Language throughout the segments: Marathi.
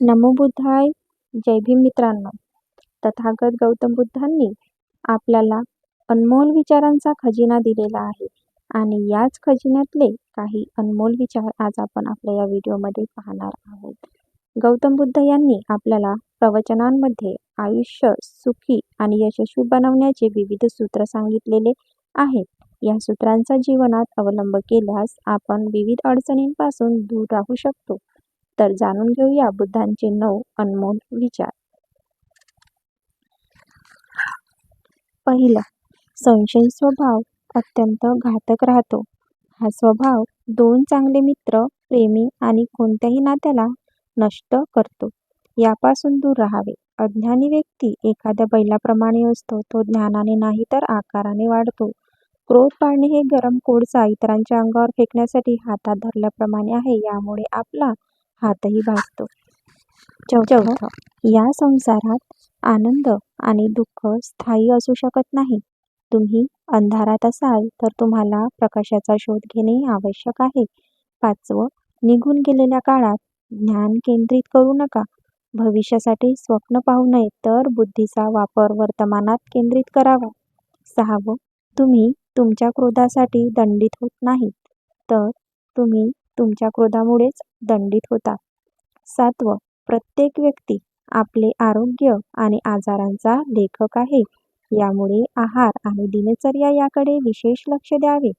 नमो बुद्धाय. जय भीम मित्रांनो. तथागत गौतम बुद्धांनी आपल्याला अनमोल विचारांचा खजिना दिलेला आहे. आणि याच खजिन्यातले काही अनमोल विचार आज आपण आपल्या या व्हिडिओमध्ये पाहणार आहोत. गौतम बुद्ध यांनी आपल्याला प्रवचनांमध्ये आयुष्य सुखी आणि यशस्वी बनवण्याचे विविध सूत्र सांगितलेले आहेत. या सूत्रांचा जीवनात अवलंब केल्यास आपण विविध अडचणींपासून दूर राहू शकतो. तर जाणून घेऊया बुद्धांचे नऊ अनमोल विचार. पहिला संशयी स्वभाव अत्यंत घातक राहतो. हा स्वभाव दोन चांगले मित्र प्रेमी आणि कोणत्याही नात्याला नष्ट करतो. यापासून दूर राहावे. अज्ञानी व्यक्ती एखाद्या बैलाप्रमाणे असतो तो ज्ञानाने नाही तर आकाराने वाढतो. क्रोध पाळणे हे गरम कोळसा इतरांच्या अंगावर फेकण्यासाठी हातात धरल्याप्रमाणे आहे. यामुळे आपला हातही भाजतो चौथं. या संसारात आनंद आणि दुःख स्थायी असू शकत नाही. तुम्ही अंधारात असाल तर तुम्हाला प्रकाशाचा शोध घेणे आवश्यक आहे. पाचवं निघून गेलेल्या काळात ज्ञान केंद्रित करू नका. भविष्यासाठी स्वप्न पाहू नये तर बुद्धीचा वापर वर्तमानात केंद्रित करावा. सहावं तुम्ही तुमच्या क्रोधासाठी दंडित होत नाहीत. तर तुम्ही तुमच्या क्रोधामुळेच दंडित होता. सातवं प्रत्येक व्यक्ती आपले आरोग्य आणि आजारांचा लेखक आहे. यामुळे आहार आणि दिनचर्या याकडे विशेष लक्ष द्यावे.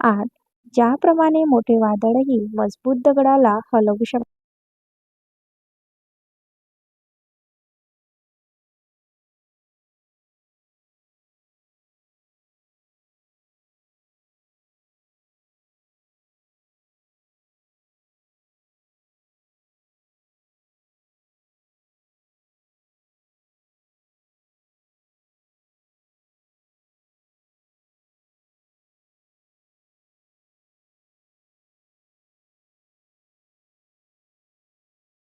आठ ज्याप्रमाणे मोठे वादळही मजबूत दगडाला हलवू शकते